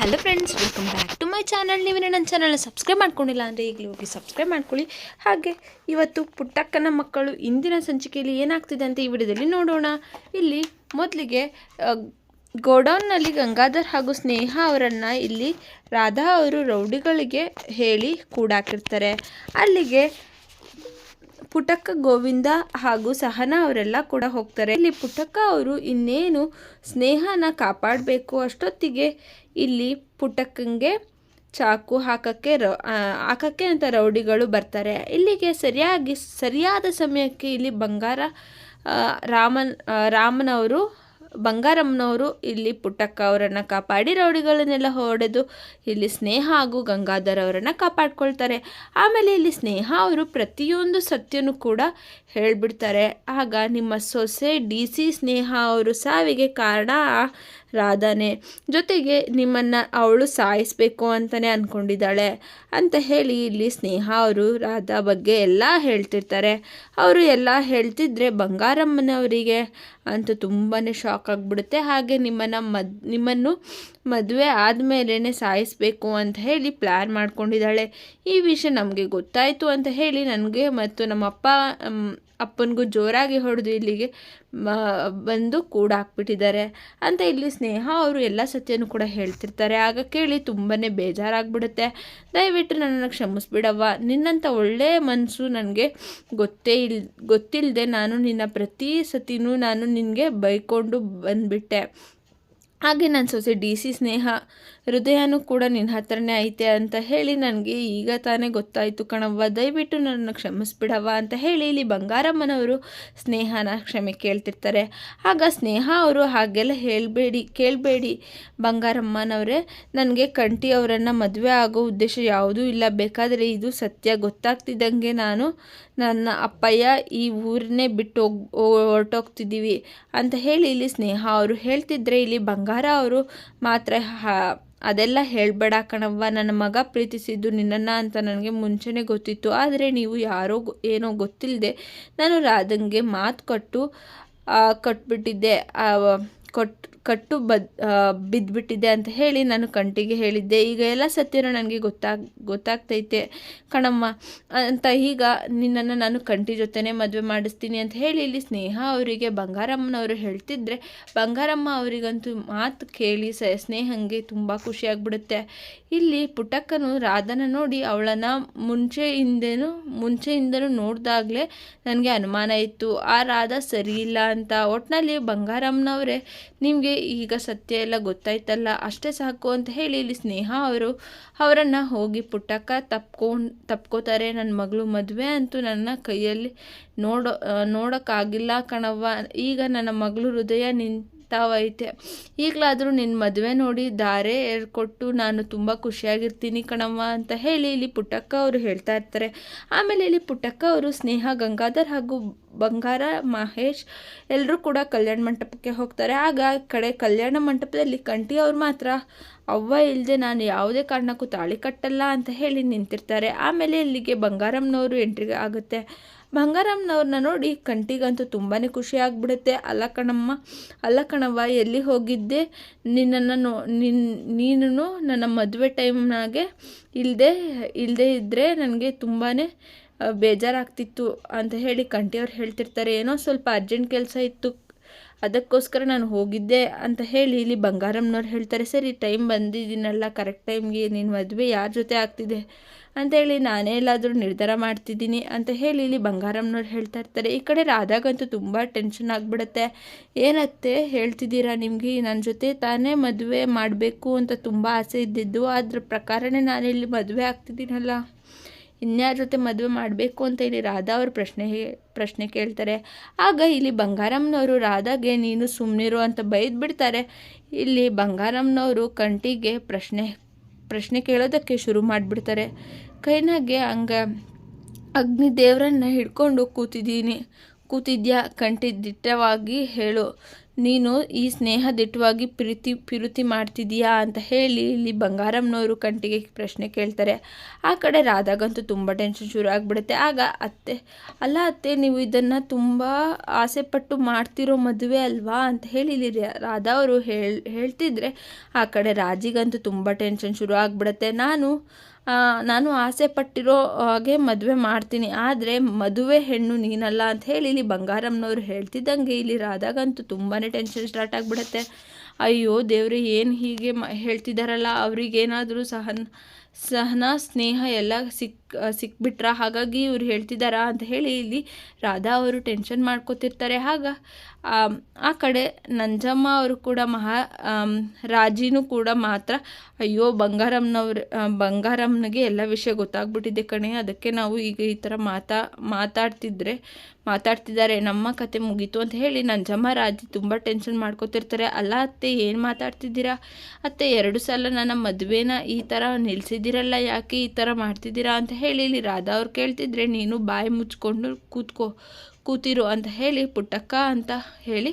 Hello friends welcome back to my channel ನೀವು ನನ್ನ ಚಾನಲ್ನ ಸಬ್ಸ್ಕ್ರೈಬ್ ಮಾಡ್ಕೊಂಡಿಲ್ಲ ಅಂದರೆ ಈಗಲೂ ಹೋಗಿ ಸಬ್ಸ್ಕ್ರೈಬ್ ಮಾಡ್ಕೊಳ್ಳಿ. ಹಾಗೆ ಇವತ್ತು ಪುಟ್ಟಕ್ಕನ ಮಕ್ಕಳು ಇಂದಿನ ಸಂಚಿಕೆಯಲ್ಲಿ ಏನಾಗ್ತಿದೆ ಅಂತ ಈ ವಿಡಿಯೋದಲ್ಲಿ ನೋಡೋಣ. ಇಲ್ಲಿ ಮೊದಲಿಗೆ ಗೋಡೌನ್ನಲ್ಲಿ ಗಂಗಾಧರ್ ಹಾಗೂ ಸ್ನೇಹ ಅವರನ್ನು ಇಲ್ಲಿ ರಾಧಾ ಅವರು ರೌಡಿಗಳಿಗೆ ಹೇಳಿ ಕೂಡಾಕಿರ್ತಾರೆ. ಅಲ್ಲಿಗೆ ಪುಟಕ್ಕ ಗೋವಿಂದ ಹಾಗೂ ಸಹನಾ ಅವರೆಲ್ಲ ಕೂಡ ಹೋಗ್ತಾರೆ. ಇಲ್ಲಿ ಪುಟಕ್ಕ ಅವರು ಇನ್ನೇನು ಸ್ನೇಹನ ಕಾಪಾಡಬೇಕು ಅಷ್ಟೊತ್ತಿಗೆ ಇಲ್ಲಿ ಪುಟಕ್ಕಂಗೆ ಚಾಕು ಹಾಕಕ್ಕೆ ರ ಹಾಕಕ್ಕೆ ಅಂತ ರೌಡಿಗಳು ಬರ್ತಾರೆ. ಇಲ್ಲಿಗೆ ಸರಿಯಾಗಿ, ಸರಿಯಾದ ಸಮಯಕ್ಕೆ ಇಲ್ಲಿ ಬಂಗಾರ ರಾಮನ್ ರಾಮನವರು ಬಂಗಾರಮ್ಮನವರು ಇಲ್ಲಿ ಪುಟ್ಟಕ್ಕ ಅವರನ್ನು ಕಾಪಾಡಿ ರೌಡಿಗಳನ್ನೆಲ್ಲ ಹೊಡೆದು ಇಲ್ಲಿ ಸ್ನೇಹ ಹಾಗೂ ಗಂಗಾಧರ್ ಅವರನ್ನು ಕಾಪಾಡ್ಕೊಳ್ತಾರೆ. ಆಮೇಲೆ ಇಲ್ಲಿ ಸ್ನೇಹ ಅವರು ಪ್ರತಿಯೊಂದು ಸತ್ಯನೂ ಕೂಡ ಹೇಳಿಬಿಡ್ತಾರೆ. ಆಗ ನಿಮ್ಮ ಸೊಸೆ ಡಿ ಸಿ ಸ್ನೇಹ ಅವರು ಸಾವಿಗೆ ಕಾರಣ ರಾಧಾನೆ. ಜೊತೆಗೆ ನಿಮ್ಮನ್ನು ಅವಳು ಸಾಯಿಸಬೇಕು ಅಂತಲೇ ಅಂದ್ಕೊಂಡಿದ್ದಾಳೆ ಅಂತ ಹೇಳಿ ಇಲ್ಲಿ ಸ್ನೇಹ ಅವರು ರಾಧಾ ಬಗ್ಗೆ ಎಲ್ಲ ಹೇಳ್ತಿರ್ತಾರೆ. ಅವರು ಎಲ್ಲ ಹೇಳ್ತಿದ್ರೆ ಬಂಗಾರಮ್ಮನವರಿಗೆ ಅಂತೂ ತುಂಬಾ ಶಾಕ್ ಆಗಿಬಿಡುತ್ತೆ ಹಾಗೆ ನಿಮ್ಮನ್ನು ಮದ್, ನಿಮ್ಮನ್ನು ಮದುವೆ ಆದಮೇಲೆ ಸಾಯಿಸಬೇಕು ಅಂತ ಹೇಳಿ ಪ್ಲ್ಯಾನ್ ಮಾಡ್ಕೊಂಡಿದ್ದಾಳೆ. ಈ ವಿಷಯ ನಮಗೆ ಗೊತ್ತಾಯಿತು ಅಂತ ಹೇಳಿ ನನಗೆ ಮತ್ತು ನಮ್ಮ ಅಪ್ಪ ಅಪ್ಪನಿಗೂ ಜೋರಾಗಿ ಹೊಡೆದು ಇಲ್ಲಿಗೆ ಬಂದು ಕೂಡ ಹಾಕ್ಬಿಟ್ಟಿದ್ದಾರೆ. ಅಂತ ಇಲ್ಲಿ ಸ್ನೇಹ ಅವರು ಎಲ್ಲ ಸತ್ಯನೂ ಕೂಡ ಹೇಳ್ತಿರ್ತಾರೆ. ಆಗ ಕೇಳಿ ತುಂಬಾ ಬೇಜಾರಾಗ್ಬಿಡುತ್ತೆ. ದಯವಿಟ್ಟು ನನ್ನನ್ನು ಕ್ಷಮಿಸ್ಬಿಡವ್ವ. ನಿನ್ನಂಥ ಒಳ್ಳೆಯ ಮನಸ್ಸು ನನಗೆ ಗೊತ್ತೇ ಇಲ್ ಗೊತ್ತಿಲ್ಲದೆ ನಾನು ನಿನ್ನ ಪ್ರತಿ ಸತಿನೂ ನಾನು ನಿನಗೆ ಬೈಕೊಂಡು ಬಂದುಬಿಟ್ಟೆ. ಹಾಗೆ ನನ್ನ ಸೊಸೆ ಡಿ ಸಿ ಸ್ನೇಹ ಹೃದಯನೂ ಕೂಡ ನಿನ್ನ ಹತ್ರನೇ ಐತೆ ಅಂತ ಹೇಳಿ ನನಗೆ ಈಗ ತಾನೇ ಗೊತ್ತಾಯಿತು ಕಣವ್ವ. ದಯವಿಟ್ಟು ನನ್ನನ್ನು ಕ್ಷಮಿಸ್ಬಿಡವ್ವ ಅಂತ ಹೇಳಿ ಇಲ್ಲಿ ಬಂಗಾರಮ್ಮನವರು ಸ್ನೇಹನ ಕ್ಷಮೆ ಕೇಳ್ತಿರ್ತಾರೆ. ಆಗ ಸ್ನೇಹ ಅವರು ಹಾಗೆಲ್ಲ ಹೇಳಬೇಡಿ, ಕೇಳಬೇಡಿ. ಬಂಗಾರಮ್ಮನವರೇ, ನನಗೆ ಕಂಠಿ ಅವರನ್ನು ಮದುವೆ ಆಗೋ ಉದ್ದೇಶ ಯಾವುದೂ ಇಲ್ಲ. ಬೇಕಾದರೆ ಇದು ಸತ್ಯ ಗೊತ್ತಾಗ್ತಿದ್ದಂಗೆ ನಾನು ನನ್ನ ಅಪ್ಪಯ್ಯ ಈ ಊರನ್ನೇ ಬಿಟ್ಟು ಹೋಗಿ ಹೊರಟೋಗ್ತಿದ್ದೀವಿ ಅಂತ ಹೇಳಿ ಇಲ್ಲಿ ಸ್ನೇಹ ಅವರು ಹೇಳ್ತಿದ್ರೆ ಇಲ್ಲಿ ಬಂಗಾರ ಅವರು ಮಾತ್ರ ಅದೆಲ್ಲ ಹೇಳಬೇಡ ಕಣವ್ವ. ನನ್ನ ಮಗ ಪ್ರೀತಿಸಿದ್ದು ನಿನ್ನನ್ನು ಅಂತ ನನಗೆ ಮುಂಚೆನೇ ಗೊತ್ತಿತ್ತು. ಆದರೆ ನೀವು ಯಾರೋ ಏನೋ ಗೊತ್ತಿಲ್ಲದೆ ನಾನು ರಾಧಂಗೆ ಮಾತು ಕೊಟ್ಟು ಕೊಟ್ಬಿಟ್ಟಿದ್ದೆ ಕಟ್ಬಿಟ್ಟಿದ್ದೆ. ಆ, ಕೊಟ್ ಕಟ್ಟು ಬದ್ ಬಿದ್ದುಬಿಟ್ಟಿದೆ ಅಂತ ಹೇಳಿ ನಾನು ಕಂಟಿಗೆ ಹೇಳಿದ್ದೆ. ಈಗ ಎಲ್ಲ ಸತ್ಯನೂ ನನಗೆ ಗೊತ್ತಾಗ್, ಗೊತ್ತಾಗ್ತೈತೆ. ಕಣಮ್ಮ, ಅಂತ ಈಗ ನಿನ್ನನ್ನು ನಾನು ಕಂಟಿ ಜೊತೆನೇ ಮದುವೆ ಮಾಡಿಸ್ತೀನಿ ಅಂತ ಹೇಳಿ ಇಲ್ಲಿ ಸ್ನೇಹ ಅವರಿಗೆ, ಬಂಗಾರಮ್ಮನವರು ಹೇಳ್ತಿದ್ರೆ, ಬಂಗಾರಮ್ಮ ಅವರಿಗಂತೂ ಮಾತು ಕೇಳಿ ಸ, ಸ್ನೇಹಂಗೆ ತುಂಬ ಖುಷಿಯಾಗ್ಬಿಡುತ್ತೆ ಇಲ್ಲಿ ಪುಟಕ್ಕನು ರಾಧನ ನೋಡಿ ಅವಳನ್ನು ಮುಂಚೆಯಿಂದೇನು, ಮುಂಚೆಯಿಂದನೂ ನೋಡಿದಾಗಲೇ ನನಗೆ ಅನುಮಾನ ಇತ್ತು. ಆ ರಾಧ ಸರಿ ಇಲ್ಲ ಅಂತ. ಒಟ್ಟಿನಲ್ಲಿ ಬಂಗಾರಮ್ಮನವರೇ ನಿಮಗೆ ಈಗ ಸತ್ಯ ಎಲ್ಲ ಗೊತ್ತಾಯ್ತಲ್ಲ? ಅಷ್ಟೇ ಸಾಕು ಅಂತ ಹೇಳಿ ಇಲ್ಲಿ ಸ್ನೇಹ ಅವರು ಅವರನ್ನು ಹೋಗಿ ಪುಟ್ಟಕ್ಕ ತಪ್ಕೊಂಡು, ತಪ್ಕೋತಾರೆ. ನನ್ನ ಮಗಳು ಮದುವೆ ಅಂತೂ ನನ್ನ ಕೈಯಲ್ಲಿ ನೋಡೋ, ನೋಡೋಕ್ಕಾಗಿಲ್ಲ ಕಣವ್ವ. ಈಗ ನನ್ನ ಮಗಳು ಹೃದಯ ನಿಂತಾವೈತೆ ಈಗಲಾದರೂ ನಿನ್ನ ಮದುವೆ ನೋಡಿ ದಾರೆ ಏರ್ಕೊಟ್ಟು ನಾನು ತುಂಬ ಖುಷಿಯಾಗಿರ್ತೀನಿ ಕಣವ್ವ ಅಂತ ಹೇಳಿ ಇಲ್ಲಿ ಪುಟ್ಟಕ್ಕ ಅವರು ಹೇಳ್ತಾ ಇರ್ತಾರೆ. ಆಮೇಲೆ ಇಲ್ಲಿ ಪುಟ್ಟಕ್ಕ ಅವರು ಸ್ನೇಹ, ಗಂಗಾಧರ್ ಹಾಗೂ ಬಂಗಾರ, ಮಹೇಶ್ ಎಲ್ಲರೂ ಕೂಡ ಕಲ್ಯಾಣ ಮಂಟಪಕ್ಕೆ ಹೋಗ್ತಾರೆ. ಆಗ ಕಡೆ ಕಲ್ಯಾಣ ಮಂಟಪದಲ್ಲಿ ಕಂಠಿ ಅವ್ರು ಮಾತ್ರ, ಅವ್ವ ಇಲ್ಲದೆ ನಾನು ಯಾವುದೇ ಕಾರಣಕ್ಕೂ ತಾಳಿ ಕಟ್ಟಲ್ಲ ಅಂತ ಹೇಳಿ ನಿಂತಿರ್ತಾರೆ. ಆಮೇಲೆ ಇಲ್ಲಿಗೆ ಬಂಗಾರಮ್ಮನವರು ಎಂಟ್ರಿ ಆಗುತ್ತೆ. ಬಂಗಾರಮ್ಮನವ್ರನ್ನ ನೋಡಿ ಕಂಟಿಗಂತೂ ತುಂಬಾ ಖುಷಿ ಆಗ್ಬಿಡುತ್ತೆ. ಅಲ್ಲ ಕಣಮ್ಮ, ಅಲ್ಲ ಕಣವ್ವ, ಎಲ್ಲಿ ಹೋಗಿದ್ದೆ? ನಿನ್ನನ್ನು ನೋ, ನಿನ್ ನೀನು ನನ್ನ ಮದುವೆ ಟೈಮ್ನಾಗೆ ಇಲ್ಲದೆ ಇಲ್ಲದೆ ಇದ್ದರೆ ನನಗೆ ತುಂಬಾ ಬೇಜಾರಾಗ್ತಿತ್ತು ಅಂತ ಹೇಳಿ ಕಂಟಿಯವ್ರು ಹೇಳ್ತಿರ್ತಾರೆ. ಏನೋ ಸ್ವಲ್ಪ ಅರ್ಜೆಂಟ್ ಕೆಲಸ ಇತ್ತು. ಅದಕ್ಕೋಸ್ಕರ ನಾನು ಹೋಗಿದ್ದೆ ಅಂತ ಹೇಳಿ ಇಲ್ಲಿ ಬಂಗಾರಮ್ಮನವ್ರು ಹೇಳ್ತಾರೆ, ಸರಿ ಟೈಮ್ ಬಂದಿದ್ದೀನಲ್ಲ ಕರೆಕ್ಟ್ ಟೈಮ್ಗೆ ನಿನ್ನ ಮದುವೆ ಯಾರ ಜೊತೆ ಆಗ್ತಿದೆ? ಅಂತೇಳಿ ನಾನೇ ಎಲ್ಲಾದರೂ ನಿರ್ಧಾರ ಮಾಡ್ತಿದ್ದೀನಿ ಅಂತ ಹೇಳಿ ಇಲ್ಲಿ ಬಂಗಾರಮ್ಮನವ್ರು ಹೇಳ್ತಾ ಇರ್ತಾರೆ. ಈ ಕಡೆ ರಾಧಾಗಂತೂ ತುಂಬ ಟೆನ್ಷನ್ ಆಗಿಬಿಡುತ್ತೆ. ಏನತ್ತೆ ಹೇಳ್ತಿದ್ದೀರಾ ನಿಮಗೆ? ನನ್ನ ಜೊತೆ ತಾನೇ ಮದುವೆ ಮಾಡಬೇಕು ಅಂತ ತುಂಬ ಆಸೆ ಇದ್ದಿದ್ದು. ಅದ್ರ ಪ್ರಕಾರನೇ ನಾನಿಲ್ಲಿ ಮದುವೆ ಆಗ್ತಿದ್ದೀನಲ್ಲ. ಇನ್ಯಾರ ಜೊತೆ ಮದುವೆ ಮಾಡಬೇಕು ಅಂತ ಇಲ್ಲಿ ರಾಧಾ ಅವರು ಪ್ರಶ್ನೆ ಪ್ರಶ್ನೆ ಕೇಳ್ತಾರೆ. ಆಗ ಇಲ್ಲಿ ಬಂಗಾರಮ್ಮನವರು ರಾಧಾಗೆ, ನೀನು ಸುಮ್ಮನಿರು ಅಂತ ಬೈದ್ಬಿಡ್ತಾರೆ. ಇಲ್ಲಿ ಬಂಗಾರಮ್ಮನವರು ಕಂಟಿಗೆ ಪ್ರಶ್ನೆ ಪ್ರಶ್ನೆ ಕೇಳೋದಕ್ಕೆ ಶುರು ಮಾಡಿಬಿಡ್ತಾರೆ. ಕೈನಾಗೆ ಹಂಗೆ ಅಗ್ನಿ ದೇವರನ್ನ ಹಿಡ್ಕೊಂಡು ಕೂತಿದ್ದೀನಿ. ಕೂತಿದ್ಯಾ? ಕಂಟಿ ದಿಟ್ಟವಾಗಿ ಹೇಳು. ನೀನು ಈ ಸ್ನೇಹದಿಟ್ಟವಾಗಿ ಪ್ರೀತಿ, ಪಿರುತಿ ಮಾಡ್ತಿದೀಯಾ ಅಂತ ಹೇಳಿ ಇಲ್ಲಿ ಬಂಗಾರಮ್ಮನವರು ಕಂಟಿಗೆ ಪ್ರಶ್ನೆ ಕೇಳ್ತಾರೆ. ಆ ಕಡೆ ರಾಧಾಗಂತೂ ತುಂಬ ಟೆನ್ಷನ್ ಶುರು ಆಗಿಬಿಡುತ್ತೆ. ಆಗ ಅತ್ತೆ, ಅಲ್ಲ ಅತ್ತೆ, ನೀವು ಇದನ್ನು ತುಂಬ ಆಸೆಪಟ್ಟು ಮಾಡ್ತಿರೋ ಮದುವೆ ಅಲ್ವಾ? ಅಂತ ಹೇಳಿ ಇಲ್ಲಿ ರಾಧಾ ಅವರು ಹೇಳ್, ಹೇಳ್ತಿದ್ರೆ ಆ ಕಡೆ ರಾಜಿಗಂತೂ ತುಂಬ ಟೆನ್ಷನ್ ಶುರು ಆಗಿಬಿಡುತ್ತೆ. ನಾನು ನಾನು ಆಸೆ ಪಟ್ಟಿರೋ ಹಾಗೆ ಮದುವೆ ಮಾಡ್ತೀನಿ. ಆದರೆ ಮದುವೆ ಹೆಣ್ಣು ನೀನಲ್ಲ ಅಂತ ಹೇಳಿ ಇಲ್ಲಿ ಬಂಗಾರಮ್ಮನವ್ರು ಹೇಳ್ತಿದ್ದಂಗೆ ಇಲ್ಲಿ ರಾಧಾಗಂತೂ ತುಂಬಾ ಟೆನ್ಷನ್ ಸ್ಟಾರ್ಟ್ ಆಗಿಬಿಡುತ್ತೆ. ಅಯ್ಯೋ ದೇವ್ರೆ, ಏನು ಹೀಗೆ ಮ ಹೇಳ್ತಿದ್ದಾರಲ್ಲ ಅವ್ರಿಗೇನಾದರೂ ಸಹನ್ ಸಹನ, ಸ್ನೇಹ ಎಲ್ಲ ಸಿಕ್ ಸಿಕ್ಬಿಟ್ರಾ, ಹಾಗಾಗಿ ಇವ್ರು ಹೇಳ್ತಿದ್ದಾರಾ ಅಂತ ಹೇಳಿ ಇಲ್ಲಿ ರಾಧಾ ಅವರು ಟೆನ್ಷನ್ ಮಾಡ್ಕೋತಿರ್ತಾರೆ. ಹಾಗ, ಆ ಕಡೆ ನಂಜಮ್ಮ ಅವರು ಕೂಡ ಮಹಾ ರಾಜಿನೂ ಕೂಡ ಮಾತ್ರ, ಅಯ್ಯೋ ಬಂಗಾರಮ್ಮನವ್ರ ಬಂಗಾರಮ್ಮನಿಗೆ ಎಲ್ಲ ವಿಷಯ ಗೊತ್ತಾಗ್ಬಿಟ್ಟಿದೆ ಕಣೆ. ಅದಕ್ಕೆ ನಾವು ಈಗ ಈ ಥರ ಮಾತಾ, ಮಾತಾಡ್ತಿದ್ರೆ, ಮಾತಾಡ್ತಿದ್ದಾರೆ, ನಮ್ಮ ಕತೆ ಮುಗೀತು ಅಂತ ಹೇಳಿ ನಂಜಮ್ಮ, ರಾಜಿ ತುಂಬ ಟೆನ್ಷನ್ ಮಾಡ್ಕೋತಿರ್ತಾರೆ. ಅಲ್ಲ ಅತ್ತೆ, ಏನು ಮಾತಾಡ್ತಿದ್ದೀರಾ? ಅತ್ತೆ, ಎರಡು ಸಲ ನನ್ನ ಮದುವೆನ ಈ ಥರ ನಿಲ್ಸಿದ್ದೀರಲ್ಲ ಯಾಕೆ ಈ ಥರ ಮಾಡ್ತಿದ್ದೀರಾ ಅಂತ ಹೇಳಿ ರಾಧಾ ಅವ್ರು ಕೇಳ್ತಿದ್ರೆ ನೀನು ಬಾಯಿ ಮುಚ್ಕೊಂಡು ಕೂತ್ಕೋ ಕೂತಿರು ಅಂತ ಹೇಳಿ ಪುಟ್ಟಕ್ಕ ಅಂತ ಹೇಳಿ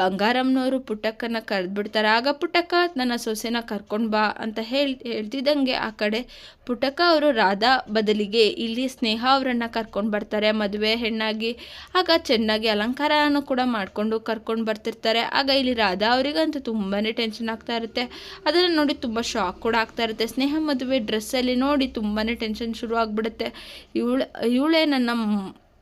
ಬಂಗಾರಮ್ಮನವರು ಪುಟ್ಟಕ್ಕನ ಕರೆದ್ಬಿಡ್ತಾರೆ. ಆಗ ಪುಟ್ಟಕ್ಕ, ನನ್ನ ಸೊಸೆನ ಕರ್ಕೊಂಡು ಬಾ ಅಂತ ಹೇಳಿ, ಹೇಳ್ತಿದ್ದಂಗೆ ಆ ಕಡೆ ಪುಟ್ಟಕ್ಕ ಅವರು ರಾಧಾ ಬದಲಿಗೆ ಇಲ್ಲಿ ಸ್ನೇಹ ಅವರನ್ನು ಕರ್ಕೊಂಡು ಬರ್ತಾರೆ. ಮದುವೆ ಹೆಣ್ಣಾಗಿ, ಆಗ ಚೆನ್ನಾಗಿ ಅಲಂಕಾರನೂ ಕೂಡ ಮಾಡಿಕೊಂಡು ಕರ್ಕೊಂಡು ಬರ್ತಿರ್ತಾರೆ. ಆಗ ಇಲ್ಲಿ ರಾಧಾ ಅವರಿಗಂತೂ ತುಂಬಾ ಟೆನ್ಷನ್ ಆಗ್ತಾ ಇರುತ್ತೆ. ಅದನ್ನು ನೋಡಿ ತುಂಬ ಶಾಕ್ ಕೂಡ ಆಗ್ತಾ ಇರುತ್ತೆ. ಸ್ನೇಹ ಮದುವೆ ಡ್ರೆಸ್ಸಲ್ಲಿ ನೋಡಿ ತುಂಬಾ ಟೆನ್ಷನ್ ಶುರು ಆಗಿಬಿಡುತ್ತೆ ಇವಳು, ಇವಳೇ ನನ್ನ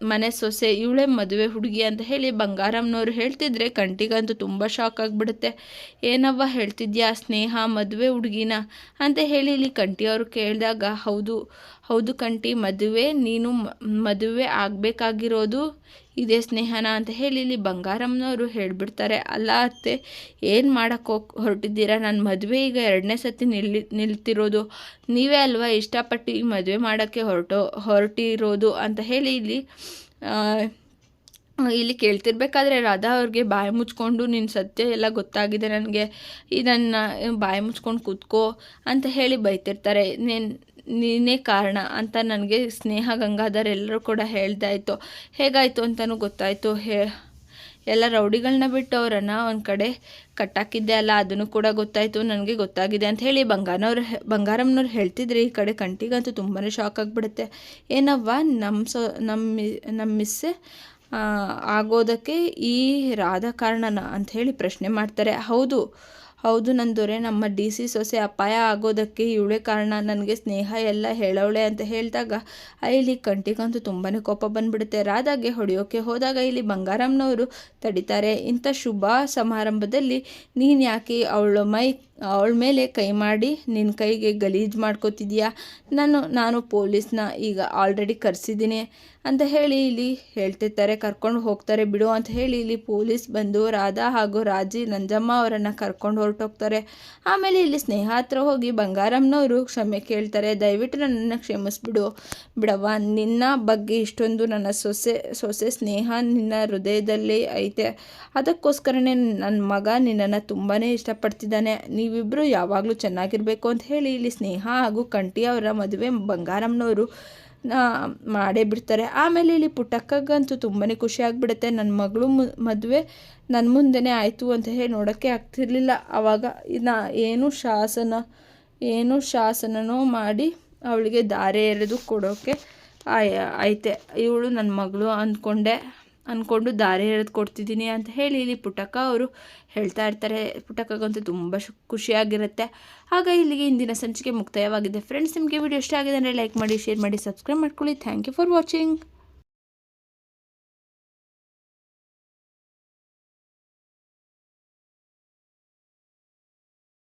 ಮನೆ ಸೊಸೆ, ಇವಳೇ ಮದುವೆ ಹುಡುಗಿ ಅಂತ ಹೇಳಿ ಬಂಗಾರಮ್ಮನವ್ರು ಹೇಳ್ತಿದ್ರೆ ಕಂಟಿಗಂತೂ ತುಂಬ ಶಾಕ್ ಆಗಿಬಿಡುತ್ತೆ. ಏನವ್ವ ಹೇಳ್ತಿದ್ಯಾ ಸ್ನೇಹ, ಮದುವೆ ಹುಡುಗಿನ? ಅಂತ ಹೇಳಿ ಇಲ್ಲಿ ಕಂಟಿಯವರು ಕೇಳಿದಾಗ, ಹೌದು ಹೌದು ಕಂಟಿ, ಮದುವೆ, ನೀನು ಮದುವೆ ಆಗಬೇಕಾಗಿರೋದು ಇದೇ ಸ್ನೇಹನ ಅಂತ ಹೇಳಿ ಇಲ್ಲಿ ಬಂಗಾರಮ್ಮನವರು ಹೇಳ್ಬಿಡ್ತಾರೆ, ಅಲ್ಲ ಅತ್ತೆ, ಏನು ಮಾಡೋಕ್ಕೆ ಹೋಗಿ, ಹೊರಟಿದ್ದೀರಾ? ನನ್ನ ಮದುವೆ ಈಗ ಎರಡನೇ ಸತಿ ನಿಲ್ಲಿ, ನಿಲ್ತಿರೋದು. ನೀವೇ ಅಲ್ವಾ ಇಷ್ಟಪಟ್ಟು ಈ ಮದುವೆ ಮಾಡೋಕ್ಕೆ ಹೊರಟೋ, ಹೊರಟಿರೋದು? ಅಂತ ಹೇಳಿ ಇಲ್ಲಿ ಇಲ್ಲಿ ಕೇಳ್ತಿರ್ಬೇಕಾದ್ರೆ ರಾಧಾ ಅವ್ರಿಗೆ ಬಾಯಿ ಮುಚ್ಕೊಂಡು ನಿನ್ನ ಸತ್ಯ ಎಲ್ಲ ಗೊತ್ತಾಗಿದೆ ನನಗೆ. ಇದನ್ನು ಬಾಯಿ ಮುಚ್ಕೊಂಡು ಕೂತ್ಕೋ ಅಂತ ಹೇಳಿ ಬೈತಿರ್ತಾರೆ. ನೀನು ನೀನೇ ಕಾರಣ ಅಂತ ನನಗೆ ಸ್ನೇಹ ಗಂಗಾಧರ್ ಎಲ್ಲರೂ ಕೂಡ ಹೇಳ್ದಾಯಿತು. ಹೇಗಾಯಿತು ಅಂತಲೂ ಗೊತ್ತಾಯಿತು. ಹೇ, ಎಲ್ಲ ರೌಡಿಗಳನ್ನ ಬಿಟ್ಟು ಅವರನ್ನ ಒಂದು ಕಡೆ ಕಟ್ಟಾಕಿದ್ದೆ ಅಲ್ಲ, ಅದನ್ನು ಕೂಡ ಗೊತ್ತಾಯಿತು, ನನಗೆ ಗೊತ್ತಾಗಿದೆ ಅಂತ ಹೇಳಿ ಬಂಗಾರನವ್ರು ಬಂಗಾರಮ್ಮನವ್ರು ಹೇಳ್ತಿದ್ರೆ, ಈ ಕಡೆ ಕಂಟಿಗಂತೂ ತುಂಬಾ ಶಾಕ್ ಆಗಿಬಿಡುತ್ತೆ. ಏನವ್ವ ನಮ್ಮ ಸೊ ನಮ್ಮ ನಮ್ಮ ಮಿಸ್ಸೆ ಆಗೋದಕ್ಕೆ ಈ ರಾಧ ಕಾರಣನ ಅಂಥೇಳಿ ಪ್ರಶ್ನೆ ಮಾಡ್ತಾರೆ. ಹೌದು ಹೌದು ನನ್ನ ದೊರೆ ನಮ್ಮ ಡಿ ಸಿ ಸೊಸೆ ಅಪಾಯ ಆಗೋದಕ್ಕೆ ಇವಳೇ ಕಾರಣ. ನನಗೆ ಸ್ನೇಹ ಎಲ್ಲ ಹೇಳೋಳೆ ಅಂತ ಹೇಳಿದಾಗ, ಇಲ್ಲಿ ಕಂಟಿಗಂತೂ ತುಂಬಾ ಕೋಪ ಬಂದ್ಬಿಡುತ್ತೆ. ರಾಧಾಗೆ ಹೊಡೆಯೋಕೆ ಹೋದಾಗ ಇಲ್ಲಿ ಬಂಗಾರಮ್ಮನವರು ತಡಿತಾರೆ. ಇಂಥ ಶುಭ ಸಮಾರಂಭದಲ್ಲಿ ನೀನು ಯಾಕೆ ಅವಳ ಮೈ, ಅವಳ ಮೇಲೆ ಕೈ ಮಾಡಿ ನಿನ್ನ ಕೈಗೆ ಗಲೀಜು ಮಾಡ್ಕೋತಿದ್ಯಾ? ನಾನು ನಾನು ಪೊಲೀಸ್ನ ಈಗ ಆಲ್ರೆಡಿ ಕರೆಸಿದ್ದೀನಿ. ಅಂತ ಹೇಳಿ ಇಲ್ಲಿ ಹೇಳ್ತಿರ್ತಾರೆ, ಕರ್ಕೊಂಡು ಹೋಗ್ತಾರೆ, ಬಿಡು ಅಂತ ಹೇಳಿ ಇಲ್ಲಿ ಪೊಲೀಸ್ ಬಂದು ರಾಧಾ ಹಾಗೂ ರಾಜಿ ನಂಜಮ್ಮ ಅವರನ್ನು ಕರ್ಕೊಂಡು ಹೊರಟೋಗ್ತಾರೆ. ಆಮೇಲೆ ಇಲ್ಲಿ ಸ್ನೇಹ ಹತ್ರ ಹೋಗಿ ಬಂಗಾರಮ್ಮನವರು ಕ್ಷಮೆ ಕೇಳ್ತಾರೆ, ದಯವಿಟ್ಟು ನನ್ನನ್ನು ಕ್ಷಮಿಸ್ಬಿಡು. ಬಿಡವ್ವ, ನಿನ್ನ ಬಗ್ಗೆ ಇಷ್ಟೊಂದು ನನ್ನ ಸೊಸೆ ಸೊಸೆ ಸ್ನೇಹ ನಿನ್ನ ಹೃದಯದಲ್ಲಿ ಐತೆ. ಅದಕ್ಕೋಸ್ಕರನೇ ನನ್ನ ಮಗ ನಿನ್ನನ್ನು ತುಂಬಾ ಇಷ್ಟಪಡ್ತಿದ್ದಾನೆ. ನೀವಿಬ್ಬರು ಯಾವಾಗಲೂ ಚೆನ್ನಾಗಿರಬೇಕು ಅಂತ ಹೇಳಿ ಇಲ್ಲಿ ಸ್ನೇಹ ಹಾಗೂ ಕಂಟಿ ಅವರ ಮದುವೆ ಬಂಗಾರಮ್ಮನವರು ಮಾಡೇ ಬಿಡ್ತಾರೆ. ಆಮೇಲೆ ಇಲ್ಲಿ ಪುಟ್ಟಕ್ಕಗಂತೂ ತುಂಬಾ ಖುಷಿ ಆಗಿಬಿಡುತ್ತೆ. ನನ್ನ ಮಗಳು ಮದುವೆ ನನ್ನ ಮುಂದೆನೇ ಆಯಿತು ಅಂತ ಹೇಳಿ ನೋಡೋಕ್ಕೆ ಆಗ್ತಿರ್ಲಿಲ್ಲ. ಆವಾಗ ನಾ ಏನು ಶಾಸನ, ಏನು ಶಾಸನನೋ ಮಾಡಿ ಅವಳಿಗೆ ದಾರೆ ಎರೆದು ಕೊಡೋಕ್ಕೆ ಆಯ್ ಐತೆ ಇವಳು ನನ್ನ ಮಗಳು ಅಂದ್ಕೊಂಡೆ ಅಂದ್ಕೊಂಡು ದಾರಿ ಹೇಳೋದು ಕೊಡ್ತಿದ್ದೀನಿ ಅಂತ ಹೇಳಿ ಇಲ್ಲಿ ಪುಟಕ ಅವರು ಹೇಳ್ತಾ ಇರ್ತಾರೆ. ಪುಟಕಗಂತೂ ತುಂಬ ಖುಷಿಯಾಗಿರುತ್ತೆ. ಆಗ ಇಲ್ಲಿಗೆ ಇಂದಿನ ಸಂಚಿಕೆ ಮುಕ್ತಾಯವಾಗಿದೆ. ಫ್ರೆಂಡ್ಸ್ ನಿಮಗೆ ವಿಡಿಯೋ ಇಷ್ಟ ಆಗಿದೆ ಅಂದರೆ ಲೈಕ್ ಮಾಡಿ ಶೇರ್ ಮಾಡಿ ಸಬ್ಸ್ಕ್ರೈಬ್ ಮಾಡ್ಕೊಳ್ಳಿ. Thank you for watching